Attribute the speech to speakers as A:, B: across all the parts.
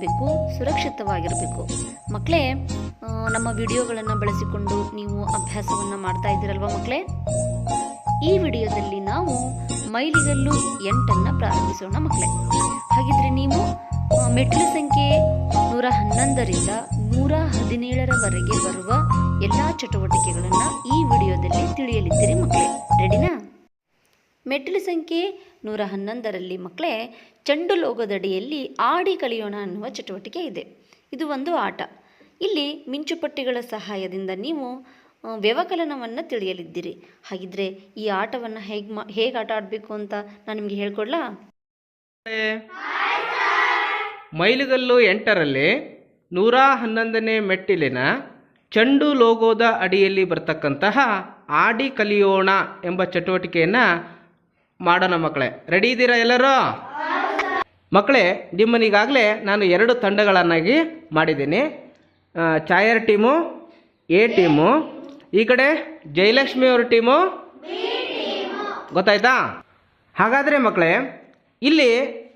A: ಆರೋಗ್ಯವಾಗಿರಬೇಕು ಸುರಕ್ಷಿತವಾಗಿರಬೇಕು. ಮಕ್ಕಳೇ ನಮ್ಮ ವಿಡಿಯೋಗಳನ್ನು ಬಳಸಿಕೊಂಡು ನೀವು ಅಭ್ಯಾಸವನ್ನು ಮಾಡ್ತಾ ಇದ್ದೀರಲ್ವ ಮಕ್ಕಳೇ ಈ ವಿಡಿಯೋದಲ್ಲಿ ನಾವು ಮೈಲಿಗಲ್ಲು ಎಂಟನ್ನು ಪ್ರಾರಂಭಿಸೋಣ ಮಕ್ಕಳೇ ಹಾಗಿದ್ರೆ ನೀವು ಮೆಟ್ಲು ಸಂಖ್ಯೆ ನೂರ ಹನ್ನೊಂದರಿಂದ ನೂರ ಹದಿನೇಳರವರೆಗೆ ಬರುವ ಎಲ್ಲ ಚಟುವಟಿಕೆಗಳನ್ನು ಈ ವಿಡಿಯೋದಲ್ಲಿ ತಿಳಿಯಲಿದ್ದೀರಿ ಮಕ್ಕಳೇ ರೆಡಿನಾ ಮೆಟ್ಟಿಲು ಸಂಖ್ಯೆ ನೂರ ಹನ್ನೊಂದರಲ್ಲಿ ಮಕ್ಕಳೇ ಚೆಂಡು ಲೋಗದಡಿಯಲ್ಲಿ ಆಡಿ ಕಲಿಯೋಣ ಅನ್ನುವ ಚಟುವಟಿಕೆ ಇದೆ. ಇದು ಒಂದು ಆಟ. ಇಲ್ಲಿ ಮಿಂಚುಪಟ್ಟಿಗಳ ಸಹಾಯದಿಂದ ನೀವು ವ್ಯವಕಲನವನ್ನು ತಿಳಿಯಲಿದ್ದೀರಿ. ಹಾಗಿದ್ರೆ ಈ ಆಟವನ್ನು ಹೇಗೆ ಮಾ, ಹೇಗೆ ಆಟ ಆಡಬೇಕು ಅಂತ ನಾನು ನಿಮಗೆ ಹೇಳ್ಕೊಡ್ಲಾ?
B: ಮೈಲುಗಲ್ಲು ಎಂಟರಲ್ಲಿ ನೂರ ಹನ್ನೊಂದನೇ ಮೆಟ್ಟಿಲಿನ ಚಂಡು ಲೋಗೋದ ಅಡಿಯಲ್ಲಿ ಬರ್ತಕ್ಕಂತಹ ಆಡಿ ಕಲಿಯೋಣ ಎಂಬ ಚಟುವಟಿಕೆಯನ್ನು ಮಾಡೋಣ ಮಕ್ಕಳೇ. ರೆಡಿ ಇದ್ದೀರಾ ಎಲ್ಲರೂ? ಮಕ್ಕಳೇ ನಿಮ್ಮನ್ನೀಗಾಗಲೇ ನಾನು ಎರಡು ತಂಡಗಳನ್ನಾಗಿ ಮಾಡಿದ್ದೀನಿ. ಚಾಯರ್ ಟೀಮು, ಎ ಟೀಮು, ಈ ಕಡೆ ಜಯಲಕ್ಷ್ಮಿಯವ್ರ ಟೀಮು, ಗೊತ್ತಾಯ್ತಾ? ಹಾಗಾದರೆ ಮಕ್ಕಳೇ, ಇಲ್ಲಿ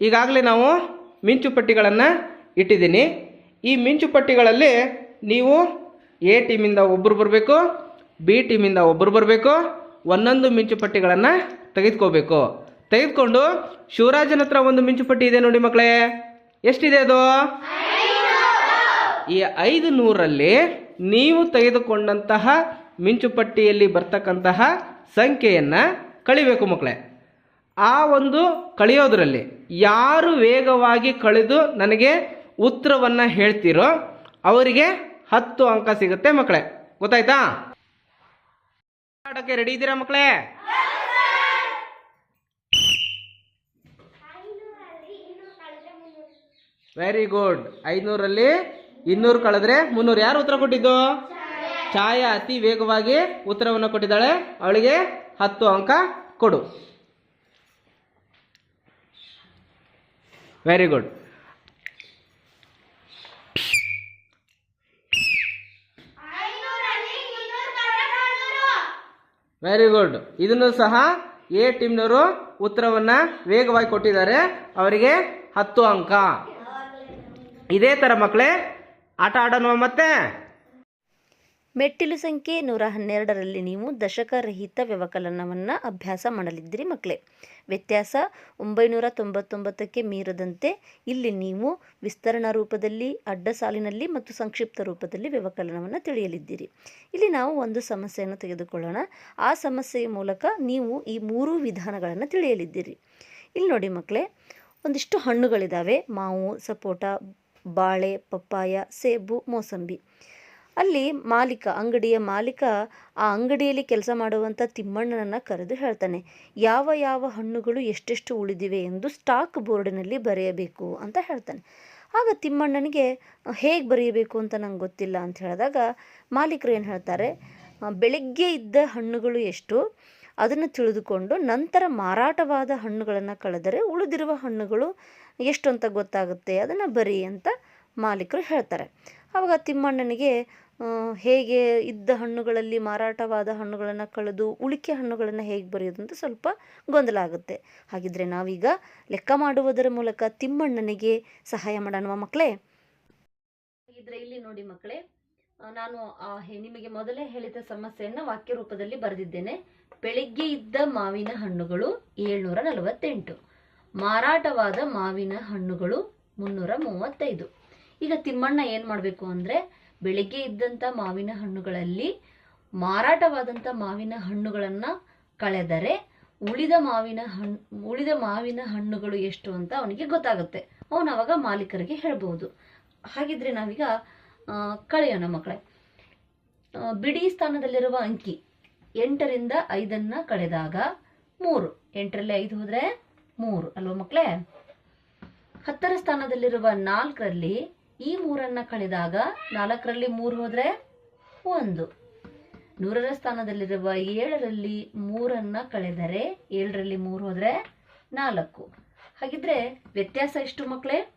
B: ಈಗಾಗಲೇ ನಾವು ಮಿಂಚು ಪಟ್ಟಿಗಳನ್ನು ಇಟ್ಟಿದ್ದೀನಿ. ಈ ಮಿಂಚು ಪಟ್ಟಿಗಳಲ್ಲಿ ನೀವು ಎ ಟೀಮಿಂದ ಒಬ್ಬರು ಬರಬೇಕು, ಬಿ ಟೀಮಿಂದ ಒಬ್ಬರು ಬರಬೇಕು, ಒಂದೊಂದು ಮಿಂಚು ಪಟ್ಟಿಗಳನ್ನು ತೆಗೆದುಕೋಬೇಕು. ತೆಗೆದುಕೊಂಡು ಶಿವರಾಜನ ಹತ್ರ ಒಂದು ಮಿಂಚುಪಟ್ಟಿ ಇದೆ ನೋಡಿ ಮಕ್ಕಳೇ. ಎಷ್ಟಿದೆ ಅದು? ಈ ಐದು ನೂರಲ್ಲಿ ನೀವು ತೆಗೆದುಕೊಂಡಂತಹ ಮಿಂಚುಪಟ್ಟಿಯಲ್ಲಿ ಬರ್ತಕ್ಕಂತಹ ಸಂಖ್ಯೆಯನ್ನು ಕಳಿಬೇಕು ಮಕ್ಕಳೇ. ಆ ಒಂದು ಕಳೆಯೋದ್ರಲ್ಲಿ ಯಾರು ವೇಗವಾಗಿ ಕಳೆದು ನನಗೆ ಉತ್ತರವನ್ನು ಹೇಳ್ತೀರೋ ಅವರಿಗೆ ಹತ್ತು ಅಂಕ ಸಿಗುತ್ತೆ ಮಕ್ಕಳೇ. ಗೊತ್ತಾಯ್ತಾ? ಆಟಕ್ಕೆ ರೆಡಿ ಇದ್ದೀರಾ ಮಕ್ಕಳೇ? ವೆರಿ ಗುಡ್ ಐನೂರಲ್ಲಿ ಇನ್ನೂರು ಕಳೆದ್ರೆ ಮುನ್ನೂರು. ಯಾರು ಉತ್ತರ ಕೊಟ್ಟಿದ್ದು? ಛಾಯಾ. ಅತಿ ವೇಗವಾಗಿ ಉತ್ತರವನ್ನು ಕೊಟ್ಟಿದ್ದಾಳೆ. ಅವಳಿಗೆ ಹತ್ತು ಅಂಕ ಕೊಡು. ವೆರಿ ಗುಡ್ ವೆರಿ ಗುಡ್ ಇದನ್ನು ಸಹ ಎ ಟೀಮ್ನವರು ಉತ್ತರವನ್ನು ವೇಗವಾಗಿ ಕೊಟ್ಟಿದ್ದಾರೆ. ಅವರಿಗೆ ಹತ್ತು ಅಂಕ. ಇದೇ ಥರ ಮಕ್ಕಳೇ ಆಟ ಆಡೋಣ ಮತ್ತೆ.
A: ಮೆಟ್ಟಿಲು ಸಂಖ್ಯೆ ನೂರ ಹನ್ನೆರಡರಲ್ಲಿ ನೀವು ದಶಕರಹಿತ ವ್ಯವಕಲನವನ್ನು ಅಭ್ಯಾಸ ಮಾಡಲಿದ್ದೀರಿ ಮಕ್ಕಳೇ ವ್ಯತ್ಯಾಸ ಒಂಬೈನೂರ ತೊಂಬತ್ತೊಂಬತ್ತಕ್ಕೆ ಮೀರದಂತೆ ಇಲ್ಲಿ ನೀವು ವಿಸ್ತರಣಾ ರೂಪದಲ್ಲಿ, ಅಡ್ಡ ಸಾಲಿನಲ್ಲಿ ಮತ್ತು ಸಂಕ್ಷಿಪ್ತ ರೂಪದಲ್ಲಿ ವ್ಯವಕಲನವನ್ನು ತಿಳಿಯಲಿದ್ದೀರಿ. ಇಲ್ಲಿ ನಾವು ಒಂದು ಸಮಸ್ಯೆಯನ್ನು ತೆಗೆದುಕೊಳ್ಳೋಣ. ಆ ಸಮಸ್ಯೆಯ ಮೂಲಕ ನೀವು ಈ ಮೂರು ವಿಧಾನಗಳನ್ನು ತಿಳಿಯಲಿದ್ದೀರಿ. ಇಲ್ಲಿ ನೋಡಿ ಮಕ್ಕಳೇ ಒಂದಿಷ್ಟು ಹಣ್ಣುಗಳಿದ್ದಾವೆ ಮಾವು, ಸಪೋಟ ಬಾಳೆ, ಪಪ್ಪಾಯ, ಸೇಬು, ಮೋಸಂಬಿ. ಅಲ್ಲಿ ಮಾಲೀಕ, ಅಂಗಡಿಯ ಮಾಲೀಕ ಆ ಅಂಗಡಿಯಲ್ಲಿ ಕೆಲಸ ಮಾಡುವಂಥ ತಿಮ್ಮಣ್ಣನನ್ನು ಕರೆದು ಹೇಳ್ತಾನೆ, ಯಾವ ಯಾವ ಹಣ್ಣುಗಳು ಎಷ್ಟೆಷ್ಟು ಉಳಿದಿವೆ ಎಂದು ಸ್ಟಾಕ್ ಬೋರ್ಡಿನಲ್ಲಿ ಬರೆಯಬೇಕು ಅಂತ ಹೇಳ್ತಾನೆ. ಆಗ ತಿಮ್ಮಣ್ಣನಿಗೆ, ಹೇಗೆ ಬರೆಯಬೇಕು ಅಂತ ನಂಗೆ ಗೊತ್ತಿಲ್ಲ ಅಂತ ಹೇಳಿದಾಗ ಮಾಲೀಕರು ಏನು ಹೇಳ್ತಾರೆ, ಬೆಳಿಗ್ಗೆ ಇದ್ದ ಹಣ್ಣುಗಳು ಎಷ್ಟು, ಅದನ್ನು ತಿಳಿದುಕೊಂಡು ನಂತರ ಮಾರಾಟವಾದ ಹಣ್ಣುಗಳನ್ನು ಕಳೆದರೆ ಉಳಿದಿರುವ ಹಣ್ಣುಗಳು ಎಷ್ಟು ಅಂತ ಗೊತ್ತಾಗುತ್ತೆ ಅದನ್ನು ಬರಿ ಅಂತ ಮಾಲೀಕರು ಹೇಳ್ತಾರೆ. ಆವಾಗ ತಿಮ್ಮಣ್ಣನಿಗೆ ಹೇಗೆ ಇದ್ದ ಹಣ್ಣುಗಳಲ್ಲಿ ಮಾರಾಟವಾದ ಹಣ್ಣುಗಳನ್ನು ಕಳೆದು ಉಳಿಕೆ ಹಣ್ಣುಗಳನ್ನು ಹೇಗೆ ಬರೆಯೋದು? ಅಂತ ಸ್ವಲ್ಪ ಗೊಂದಲ ಆಗುತ್ತೆ. ಹಾಗಿದ್ರೆ ನಾವೀಗ ಲೆಕ್ಕ ಮಾಡುವುದರ ಮೂಲಕ ತಿಮ್ಮಣ್ಣನಿಗೆ ಸಹಾಯ ಮಾಡೋಣ ಮಕ್ಕಳೇ? ಹಾಗಿದ್ರೆ ಇಲ್ಲಿ ನೋಡಿ ಮಕ್ಕಳೇ ನಾನು ನಿಮಗೆ ಮೊದಲೇ ಹೇಳಿದ ಸಮಸ್ಯೆಯನ್ನು ವಾಕ್ಯ ರೂಪದಲ್ಲಿ ಬರೆದಿದ್ದೇನೆ. ಬೆಳಿಗ್ಗೆ ಇದ್ದ ಮಾವಿನ ಹಣ್ಣುಗಳು ಏಳ್ನೂರ ನಲವತ್ತೆಂಟು. ಮಾರಾಟವಾದ ಮಾವಿನ ಹಣ್ಣುಗಳು ಮುನ್ನೂರ ಮೂವತ್ತೈದು. ಈಗ ತಿಮ್ಮಣ್ಣ ಏನು ಮಾಡಬೇಕು ಅಂದ್ರೆ ಬೆಳಿಗ್ಗೆ ಇದ್ದಂತ ಮಾವಿನ ಹಣ್ಣುಗಳಲ್ಲಿ ಮಾರಾಟವಾದಂತ ಮಾವಿನ ಹಣ್ಣುಗಳನ್ನು ಕಳೆದರೆ ಉಳಿದ ಮಾವಿನ ಹಣ್ಣು ಉಳಿದ ಮಾವಿನ ಹಣ್ಣುಗಳು ಎಷ್ಟು ಅಂತ ಅವನಿಗೆ ಗೊತ್ತಾಗುತ್ತೆ. ಅವನು ಅವಾಗ ಮಾಲೀಕರಿಗೆ ಹೇಳ್ಬೋದು. ಹಾಗಿದ್ರೆ ನಾವೀಗ ಕಳೆಯೋಣ ಮಕ್ಕಳೇ. ಬಿಡಿ ಸ್ಥಾನದಲ್ಲಿರುವ ಅಂಕಿ ಎಂಟರಿಂದ ಐದನ್ನ ಕಳೆದಾಗ ಮೂರು. ಎಂಟರಲ್ಲಿ ಐದು ಹೋದರೆ ಮೂರು, ಅಲ್ವಾ ಮಕ್ಕಳೇ? ಹತ್ತರ ಸ್ಥಾನದಲ್ಲಿರುವ ನಾಲ್ಕರಲ್ಲಿ ಈ ಮೂರನ್ನ ಕಳೆದಾಗ ನಾಲ್ಕರಲ್ಲಿ ಮೂರು ಹೋದ್ರೆ ಒಂದು. ನೂರರ ಸ್ಥಾನದಲ್ಲಿರುವ ಏಳರಲ್ಲಿ ಮೂರನ್ನ ಕಳೆದರೆ ಏಳರಲ್ಲಿ ಮೂರು ಹೋದ್ರೆ ನಾಲ್ಕು. ಹಾಗಿದ್ರೆ ವ್ಯತ್ಯಾಸ ಎಷ್ಟು ಮಕ್ಕಳೇ?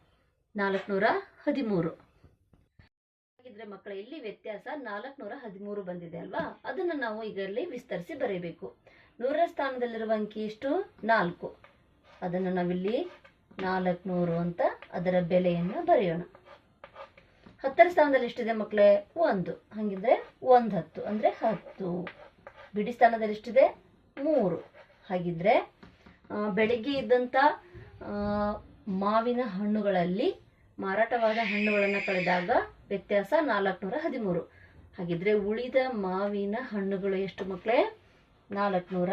A: ನಾಲ್ಕುನೂರ ಹದಿಮೂರು. ಹಾಗಿದ್ರೆ ಮಕ್ಕಳ, ಇಲ್ಲಿ ವ್ಯತ್ಯಾಸ ನಾಲ್ಕುನೂರ ಹದಿಮೂರು ಬಂದಿದೆ ಅಲ್ವಾ? ಅದನ್ನ ನಾವು ಈಗ ಇಲ್ಲಿ ವಿಸ್ತರಿಸಿ ಬರೀಬೇಕು. ನೂರರ ಸ್ಥಾನದಲ್ಲಿರುವ ಅಂಕಿ ಎಷ್ಟು? ನಾಲ್ಕು. ಅದನ್ನು ನಾವಿಲ್ಲಿ ನಾಲ್ಕುನೂರು ಅಂತ ಅದರ ಬೆಲೆಯನ್ನು ಬರೆಯೋಣ. ಹತ್ತರ ಸ್ಥಾನದಲ್ಲಿ ಎಷ್ಟಿದೆ ಮಕ್ಕಳೇ? ಒಂದು. ಹಾಗಿದ್ರೆ ಒಂದು ಹತ್ತು. ಅಂದರೆ ಹತ್ತು. ಬಿಡಿ ಸ್ಥಾನದಲ್ಲಿ ಎಷ್ಟಿದೆ? ಮೂರು. ಹಾಗಿದ್ರೆ ಬೆಳಿಗ್ಗೆ ಇದ್ದಂಥ ಮಾವಿನ ಹಣ್ಣುಗಳಲ್ಲಿ ಮಾರಾಟವಾದ ಹಣ್ಣುಗಳನ್ನು ಕಳೆದಾಗ ವ್ಯತ್ಯಾಸ ನಾಲ್ಕುನೂರ ಹದಿಮೂರು. ಹಾಗಿದ್ರೆ ಉಳಿದ ಮಾವಿನ ಹಣ್ಣುಗಳು ಎಷ್ಟು ಮಕ್ಕಳೇ? ನಾಲ್ಕುನೂರ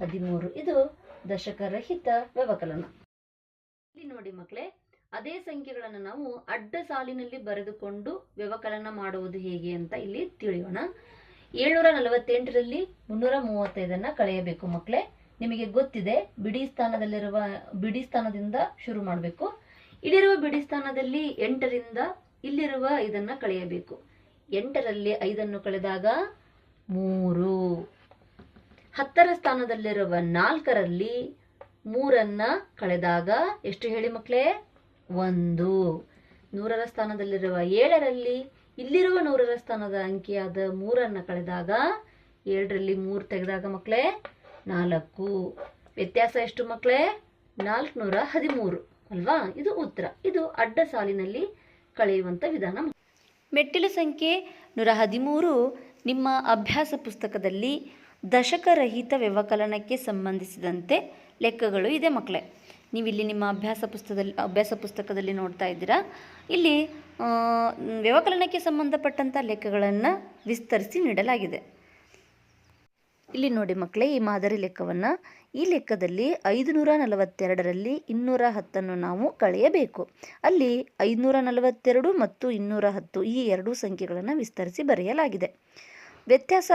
A: ಹದಿಮೂರು. ಇದು ದಶಕರಹಿತ ವ್ಯವಕಲನ. ಇಲ್ಲಿ ನೋಡಿ ಮಕ್ಕಳೇ ಅದೇ ಸಂಖ್ಯೆಗಳನ್ನು ನಾವು ಅಡ್ಡ ಸಾಲಿನಲ್ಲಿ ಬರೆದುಕೊಂಡು ವ್ಯವಕಲನ ಮಾಡುವುದು ಹೇಗೆ ಅಂತ ಇಲ್ಲಿ ತಿಳಿಯೋಣ. ಏಳ್ನೂರ ನಲವತ್ತೆಂಟರಲ್ಲಿ ಮುನ್ನೂರ ಮೂವತ್ತೈದನ್ನ ಕಳೆಯಬೇಕು ಮಕ್ಕಳೇ ನಿಮಗೆ ಗೊತ್ತಿದೆ, ಬಿಡಿ ಸ್ಥಾನದಲ್ಲಿರುವ, ಬಿಡಿ ಸ್ಥಾನದಿಂದ ಶುರು ಮಾಡಬೇಕು. ಇಲ್ಲಿರುವ ಬಿಡಿ ಸ್ಥಾನದಲ್ಲಿ ಎಂಟರಿಂದ ಇಲ್ಲಿರುವ ಇದನ್ನ ಕಳೆಯಬೇಕು. ಎಂಟರಲ್ಲಿ ಐದನ್ನು ಕಳೆದಾಗ ಮೂರು. ಹತ್ತರ ಸ್ಥಾನದಲ್ಲಿರುವ ನಾಲ್ಕರಲ್ಲಿ ಮೂರನ್ನ ಕಳೆದಾಗ ಎಷ್ಟು ಹೇಳಿ ಮಕ್ಕಳೇ ಒಂದು. ನೂರರ ಸ್ಥಾನದಲ್ಲಿರುವ ಏಳರಲ್ಲಿ ಇಲ್ಲಿರುವ ನೂರರ ಸ್ಥಾನದ ಅಂಕಿಯಾದ ಮೂರನ್ನ ಕಳೆದಾಗ ಏಳರಲ್ಲಿ ಮೂರು ತೆಗೆದಾಗ ಮಕ್ಕಳೇ ನಾಲ್ಕು. ವ್ಯತ್ಯಾಸ ಎಷ್ಟು ಮಕ್ಕಳೇ ನಾಲ್ಕುನೂರ ಹದಿಮೂರು. ಅಲ್ವಾ? ಇದು ಉತ್ತರ. ಇದು ಅಡ್ಡ ಸಾಲಿನಲ್ಲಿ ಕಳೆಯುವಂಥ ವಿಧಾನ. ಮೆಟ್ಟಿಲು ಸಂಖ್ಯೆ ನೂರ ಹದಿಮೂರು ನಿಮ್ಮ ಅಭ್ಯಾಸ ಪುಸ್ತಕದಲ್ಲಿ ದಶಕರಹಿತ ವ್ಯವಕಲನಕ್ಕೆ ಸಂಬಂಧಿಸಿದಂತೆ ಲೆಕ್ಕಗಳು ಇದೆ ಮಕ್ಕಳೇ. ನೀವಿಲ್ಲಿ ನಿಮ್ಮ ಅಭ್ಯಾಸ ಪುಸ್ತಕದಲ್ಲಿ ಅಭ್ಯಾಸ ಪುಸ್ತಕದಲ್ಲಿ ನೋಡ್ತಾ ಇದ್ದೀರಾ? ಇಲ್ಲಿ ವ್ಯವಕಲನಕ್ಕೆ ಸಂಬಂಧಪಟ್ಟಂಥ ಲೆಕ್ಕಗಳನ್ನು ವಿಸ್ತರಿಸಿ ನೀಡಲಾಗಿದೆ. ಇಲ್ಲಿ ನೋಡಿ ಮಕ್ಕಳೇ, ಈ ಮಾದರಿ ಲೆಕ್ಕವನ್ನು. ಈ ಲೆಕ್ಕದಲ್ಲಿ ಐದುನೂರ ನಲವತ್ತೆರಡರಲ್ಲಿ ಇನ್ನೂರ ಹತ್ತನ್ನು ನಾವು ಕಳೆಯಬೇಕು. ಅಲ್ಲಿ ಐದುನೂರ ನಲವತ್ತೆರಡು ಮತ್ತು ಇನ್ನೂರ ಹತ್ತು ಈ ಎರಡೂ ಸಂಖ್ಯೆಗಳನ್ನು ವಿಸ್ತರಿಸಿ ಬರೆಯಲಾಗಿದೆ. ವ್ಯತ್ಯಾಸ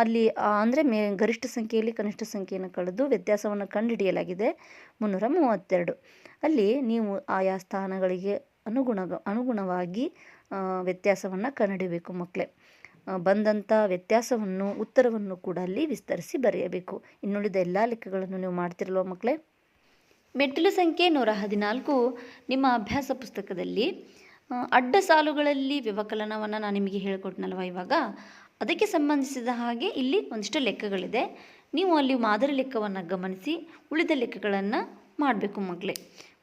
A: ಅಲ್ಲಿ ಅಂದರೆ ಮೇ, ಗರಿಷ್ಠ ಸಂಖ್ಯೆಯಲ್ಲಿ ಕನಿಷ್ಠ ಸಂಖ್ಯೆಯನ್ನು ಕಳೆದು ವ್ಯತ್ಯಾಸವನ್ನು ಕಂಡುಹಿಡಿಯಲಾಗಿದೆ. ಮುನ್ನೂರ ಮೂವತ್ತೆರಡು. ಅಲ್ಲಿ ನೀವು ಆಯಾ ಸ್ಥಾನಗಳಿಗೆ ಅನುಗುಣ ಅನುಗುಣವಾಗಿ ವ್ಯತ್ಯಾಸವನ್ನು ಕಂಡುಹಿಡಿಯಬೇಕು ಮಕ್ಕಳೇ ಬಂದಂಥ ವ್ಯತ್ಯಾಸವನ್ನು, ಉತ್ತರವನ್ನು ಕೂಡ ಅಲ್ಲಿ ವಿಸ್ತರಿಸಿ ಬರೆಯಬೇಕು. ಇನ್ನುಳಿದ ಎಲ್ಲ ಲೆಕ್ಕಗಳನ್ನು ನೀವು ಮಾಡ್ತಿರಲ್ವ ಮಕ್ಕಳೇ ಮೆಟ್ಟಿಲು ಸಂಖ್ಯೆ ನೂರ ಹದಿನಾಲ್ಕು ನಿಮ್ಮ ಅಭ್ಯಾಸ ಪುಸ್ತಕದಲ್ಲಿ ಅಡ್ಡ ಸಾಲುಗಳಲ್ಲಿ ವ್ಯವಕಲನವನ್ನು ನಾನು ನಿಮಗೆ ಹೇಳಿಕೊಟ್ನಲ್ವ ಇವಾಗ? ಅದಕ್ಕೆ ಸಂಬಂಧಿಸಿದ ಹಾಗೆ ಇಲ್ಲಿ ಒಂದಿಷ್ಟು ಲೆಕ್ಕಗಳಿದೆ. ನೀವು ಅಲ್ಲಿ ಮಾದರಿ ಲೆಕ್ಕವನ್ನು ಗಮನಿಸಿ, ಉಳಿದ ಲೆಕ್ಕಗಳನ್ನು ಮಾಡಬೇಕು ಮಕ್ಕಳೇ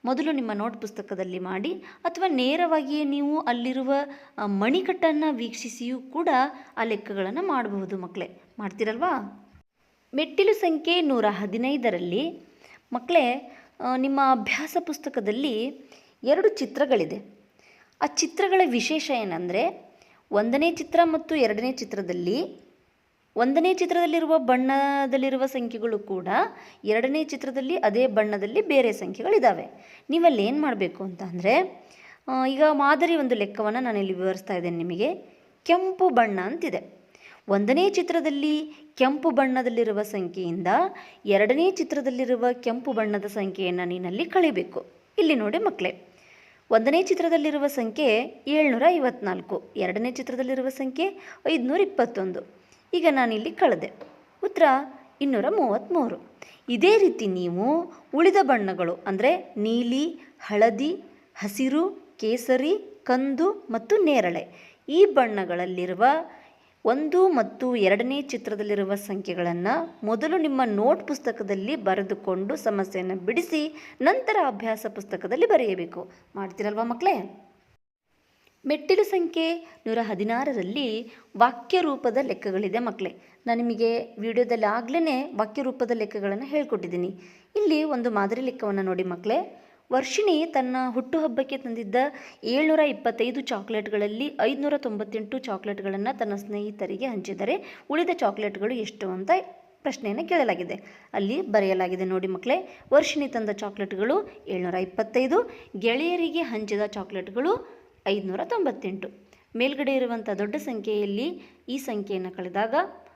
A: ಮೊದಲು ನಿಮ್ಮ ನೋಟ್ ಪುಸ್ತಕದಲ್ಲಿ ಮಾಡಿ, ಅಥವಾ ನೇರವಾಗಿಯೇ ನೀವು ಅಲ್ಲಿರುವ ಮಣಿಕಟ್ಟನ್ನು ವೀಕ್ಷಿಸಿಯೂ ಕೂಡ ಆ ಲೆಕ್ಕಗಳನ್ನು ಮಾಡಬಹುದು ಮಕ್ಕಳೇ ಮಾಡ್ತೀರಲ್ವಾ? ಮೆಟ್ಟಿಲು ಸಂಖ್ಯೆ ನೂರ ಹದಿನೈದರಲ್ಲಿ ಮಕ್ಕಳೇ ನಿಮ್ಮ ಅಭ್ಯಾಸ ಪುಸ್ತಕದಲ್ಲಿ ಎರಡು ಚಿತ್ರಗಳಿದೆ. ಆ ಚಿತ್ರಗಳ ವಿಶೇಷ ಏನಂದರೆ ಒಂದನೇ ಚಿತ್ರ ಮತ್ತು ಎರಡನೇ ಚಿತ್ರದಲ್ಲಿ, ಒಂದನೇ ಚಿತ್ರದಲ್ಲಿರುವ ಬಣ್ಣದಲ್ಲಿರುವ ಸಂಖ್ಯೆಗಳು ಕೂಡ ಎರಡನೇ ಚಿತ್ರದಲ್ಲಿ ಅದೇ ಬಣ್ಣದಲ್ಲಿ ಬೇರೆ ಸಂಖ್ಯೆಗಳಿದ್ದಾವೆ ನೀವಲ್ಲಿ ಏನು ಮಾಡಬೇಕು ಅಂತ ಅಂದರೆ ಈಗ ಮಾದರಿ ಒಂದು ಲೆಕ್ಕವನ್ನು ನಾನು ಇಲ್ಲಿ ವಿವರಿಸ್ತಾ ಇದ್ದೇನೆ ನಿಮಗೆ. ಕೆಂಪು ಬಣ್ಣ ಅಂತಿದೆ. ಒಂದನೇ ಚಿತ್ರದಲ್ಲಿ ಕೆಂಪು ಬಣ್ಣದಲ್ಲಿರುವ ಸಂಖ್ಯೆಯಿಂದ ಎರಡನೇ ಚಿತ್ರದಲ್ಲಿರುವ ಕೆಂಪು ಬಣ್ಣದ ಸಂಖ್ಯೆಯನ್ನು ನೀನಲ್ಲಿ ಕಳಿಬೇಕು. ಇಲ್ಲಿ ನೋಡಿ ಮಕ್ಕಳೇ ಒಂದನೇ ಚಿತ್ರದಲ್ಲಿರುವ ಸಂಖ್ಯೆ ಏಳ್ನೂರ ಐವತ್ನಾಲ್ಕು ಎರಡನೇ ಚಿತ್ರದಲ್ಲಿರುವ ಸಂಖ್ಯೆ ಐದುನೂರ ಇಪ್ಪತ್ತೊಂದು ಈಗ ನಾನಿಲ್ಲಿ ಕಳೆದೆ. ಉತ್ತರ ಇನ್ನೂರ ಮೂವತ್ತ್ಮೂರು ಇದೇ ರೀತಿ ನೀವು ಉಳಿದ ಬಣ್ಣಗಳು ಅಂದರೆ ನೀಲಿ, ಹಳದಿ, ಹಸಿರು, ಕೇಸರಿ, ಕಂದು ಮತ್ತು ನೇರಳೆ ಈ ಬಣ್ಣಗಳಲ್ಲಿರುವ ಒಂದು ಮತ್ತು ಎರಡನೇ ಚಿತ್ರದಲ್ಲಿರುವ ಸಂಖ್ಯೆಗಳನ್ನು ಮೊದಲು ನಿಮ್ಮ ನೋಟ್ ಪುಸ್ತಕದಲ್ಲಿ ಬರೆದುಕೊಂಡು ಸಮಸ್ಯೆಯನ್ನು ಬಿಡಿಸಿ ನಂತರ ಅಭ್ಯಾಸ ಪುಸ್ತಕದಲ್ಲಿ ಬರೆಯಬೇಕು. ಮಾಡ್ತೀರಲ್ವಾ ಮಕ್ಕಳೇ ಮೆಟ್ಟಿಲು ಸಂಖ್ಯೆ ನೂರ ಹದಿನಾರರಲ್ಲಿ ವಾಕ್ಯ ರೂಪದ ಲೆಕ್ಕಗಳಿದೆ ಮಕ್ಕಳೇ ನಾನು ನಿಮಗೆ ವಿಡಿಯೋದಲ್ಲಿ ಆಗ್ಲೇ ವಾಕ್ಯ ರೂಪದ ಲೆಕ್ಕಗಳನ್ನು ಹೇಳ್ಕೊಟ್ಟಿದ್ದೀನಿ. ಇಲ್ಲಿ ಒಂದು ಮಾದರಿ ಲೆಕ್ಕವನ್ನು ನೋಡಿ ಮಕ್ಕಳೇ ವರ್ಷಿಣಿ ತನ್ನ ಹುಟ್ಟುಹಬ್ಬಕ್ಕೆ ತಂದಿದ್ದ ಏಳ್ನೂರ ಇಪ್ಪತ್ತೈದು ಚಾಕ್ಲೇಟ್ಗಳಲ್ಲಿ ಐದುನೂರ ತೊಂಬತ್ತೆಂಟು ಚಾಕ್ಲೇಟ್ಗಳನ್ನು ತನ್ನ ಸ್ನೇಹಿತರಿಗೆ ಹಂಚಿದರೆ ಉಳಿದ ಚಾಕ್ಲೇಟ್ಗಳು ಎಷ್ಟು ಅಂತ ಪ್ರಶ್ನೆಯನ್ನು ಕೇಳಲಾಗಿದೆ. ಅಲ್ಲಿ ಬರೆಯಲಾಗಿದೆ ನೋಡಿ ಮಕ್ಕಳೇ, ವರ್ಷಿಣಿ ತಂದ ಚಾಕ್ಲೇಟ್ಗಳು ಏಳ್ನೂರ ಇಪ್ಪತ್ತೈದು ಗೆಳೆಯರಿಗೆ ಹಂಚಿದ ಚಾಕ್ಲೇಟ್ಗಳು ಐದುನೂರ ತೊಂಬತ್ತೆಂಟು ಮೇಲ್ಗಡೆ ಇರುವಂಥ ದೊಡ್ಡ ಸಂಖ್ಯೆಯಲ್ಲಿ ಈ ಸಂಖ್ಯೆಯನ್ನು ಕಳೆದಾಗ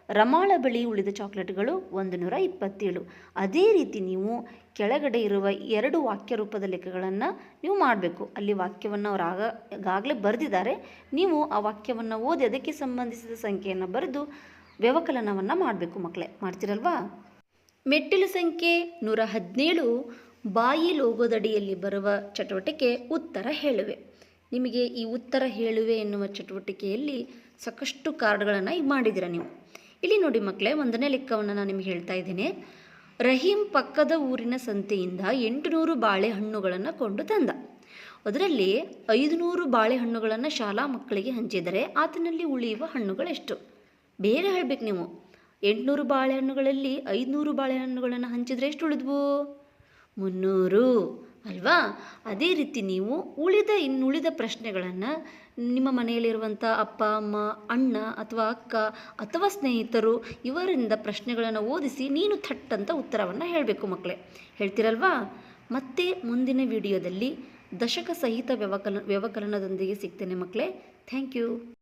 A: ರಮಾಳ ಬಳಿ ಉಳಿದ ಚಾಕ್ಲೇಟ್ಗಳು ಒಂದು ನೂರ ಇಪ್ಪತ್ತೇಳು ಅದೇ ರೀತಿ ನೀವು ಕೆಳಗಡೆ ಇರುವ ಎರಡು ವಾಕ್ಯ ರೂಪದ ಲೆಕ್ಕಗಳನ್ನು ನೀವು ಮಾಡಬೇಕು. ಅಲ್ಲಿ ವಾಕ್ಯವನ್ನು ಅವರು ಆಗ, ಈಗಾಗಲೇ ಬರೆದಿದ್ದಾರೆ. ನೀವು ಆ ವಾಕ್ಯವನ್ನು ಓದಿ ಅದಕ್ಕೆ ಸಂಬಂಧಿಸಿದ ಸಂಖ್ಯೆಯನ್ನು ಬರೆದು ವ್ಯವಕಲನವನ್ನು ಮಾಡಬೇಕು ಮಕ್ಕಳೇ ಮಾಡ್ತೀರಲ್ವಾ? ಮೆಟ್ಟಿಲು ಸಂಖ್ಯೆ ನೂರ ಹದಿನೇಳು ಬಾಯಿ ಲೋಗೋದಡಿಯಲ್ಲಿ ಬರುವ ಚಟುವಟಿಕೆ ಉತ್ತರ ಹೇಳುವೆ. ನಿಮಗೆ ಈ ಉತ್ತರ ಹೇಳುವೆ ಎನ್ನುವ ಚಟುವಟಿಕೆಯಲ್ಲಿ ಸಾಕಷ್ಟು ಕಾರ್ಡ್ಗಳನ್ನು ಮಾಡಿದಿರ ಮಾಡಿದ್ದೀರ ನೀವು? ಇಲ್ಲಿ ನೋಡಿ ಮಕ್ಕಳೇ, ಒಂದನೇ ಲೆಕ್ಕವನ್ನು ನಾನು ನಿಮಗೆ ಹೇಳ್ತಾ ಇದ್ದೀನಿ. ರಹೀಂ ಪಕ್ಕದ ಊರಿನ ಸಂತೆಯಿಂದ ಎಂಟುನೂರು ಬಾಳೆಹಣ್ಣುಗಳನ್ನು ಕೊಂಡು ತಂದ. ಅದರಲ್ಲಿ ಐದುನೂರು ಬಾಳೆಹಣ್ಣುಗಳನ್ನು ಶಾಲಾ ಮಕ್ಕಳಿಗೆ ಹಂಚಿದರೆ ಆತನಲ್ಲಿ ಉಳಿಯುವ ಹಣ್ಣುಗಳೆಷ್ಟು? ಬೇರೆ ಹೇಳಬೇಕು ನೀವು. ಎಂಟುನೂರು ಬಾಳೆಹಣ್ಣುಗಳಲ್ಲಿ ಐದುನೂರು ಬಾಳೆಹಣ್ಣುಗಳನ್ನು ಹಂಚಿದರೆ ಎಷ್ಟು ಉಳಿದ್ವು? ಮುನ್ನೂರು. ಅಲ್ವಾ? ಅದೇ ರೀತಿ ನೀವು ಉಳಿದ ಇನ್ನುಳಿದ ಪ್ರಶ್ನೆಗಳನ್ನು ನಿಮ್ಮ ಮನೆಯಲ್ಲಿರುವಂಥ ಅಪ್ಪ, ಅಮ್ಮ, ಅಣ್ಣ ಅಥವಾ ಅಕ್ಕ ಅಥವಾ ಸ್ನೇಹಿತರು ಇವರಿಂದ ಪ್ರಶ್ನೆಗಳನ್ನು ಓದಿಸಿ ನೀನು ಥಟ್ ಅಂತ ಉತ್ತರವನ್ನು ಹೇಳಬೇಕು ಮಕ್ಕಳೇ. ಹೇಳ್ತಿರಲ್ವಾ? ಮತ್ತೆ ಮುಂದಿನ ವಿಡಿಯೋದಲ್ಲಿ ದಶಕ ಸಹಿತ ವ್ಯವಕಲ, ವ್ಯವಕಲನದೊಂದಿಗೆ ಸಿಗ್ತೇನೆ ಮಕ್ಕಳೇ. Thank you.